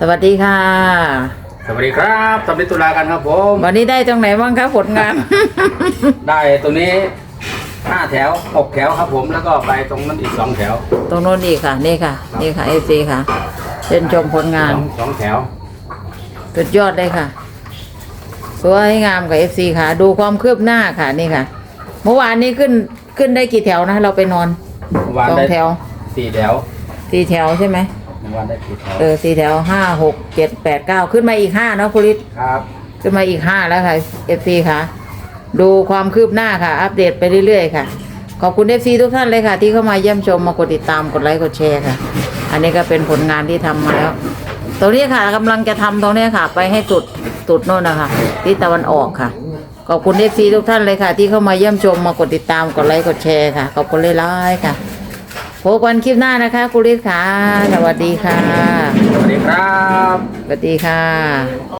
สวัสดีค่ะ สวัสดีครับสำลิดตุลากันครับผม วันนี้ได้ตรงไหนบ้างครับผลงาน ได้ตรงนี้ห้าแถวหกแถวครับผมแล้วก็ไปตรงนั้นอีกสองแถวตรงโน้นอีกค่ะ นี่ค่ะ นี่ค่ะเอซีค่ะเชิญชมผลงานสองสองแถว สุดยอดเลยค่ะ สวยงามกับเอฟซีค่ะ ดูความคืบหน้าค่ะนี่ค่ะ เมื่อวานนี้ขึ้นขึ้นได้กี่แถวนะ เราไปนอนวันสองได้แถวสี่แถวสี่แถวใช่ไหม วันได้สี่แถวเออสี่แถวห้าหกเจ็ดแปดเก้าขึ้นมาอีกห้าเนาะคุณฤทธิ์ครับขึ้นมาอีกห้าแล้วค่ะเอฟซีค่ะ ดูความคืบหน้าค่ะ อัปเดตไปเรื่อยๆค่ะ ขอบคุณเอฟซีทุกท่านเลยค่ะ ที่เข้ามาเยี่ยมชมมากดติดตามกดไลค์กดแชร์ค่ะ อันนี้ก็เป็นผลงานที่ทำมาแล้วตรงนี้ค่ะกำลังจะทำตรงนี้ค่ะ ไปให้สุดสุดโน่นนะคะที่ตะวันออกค่ะ ขอบคุณเอฟซีทุกท่านเลยค่ะ ที่เข้ามาเยี่ยมชมมากดติดตามกดไลค์กดแชร์ค่ะขอบคุณเลยล่ๆค่ะ พบกันคลิปหน้านะคะคุณฤทธิ์ค่ะ สวัสดีค่ะ สวัสดีครับ สวัสดีค่ะ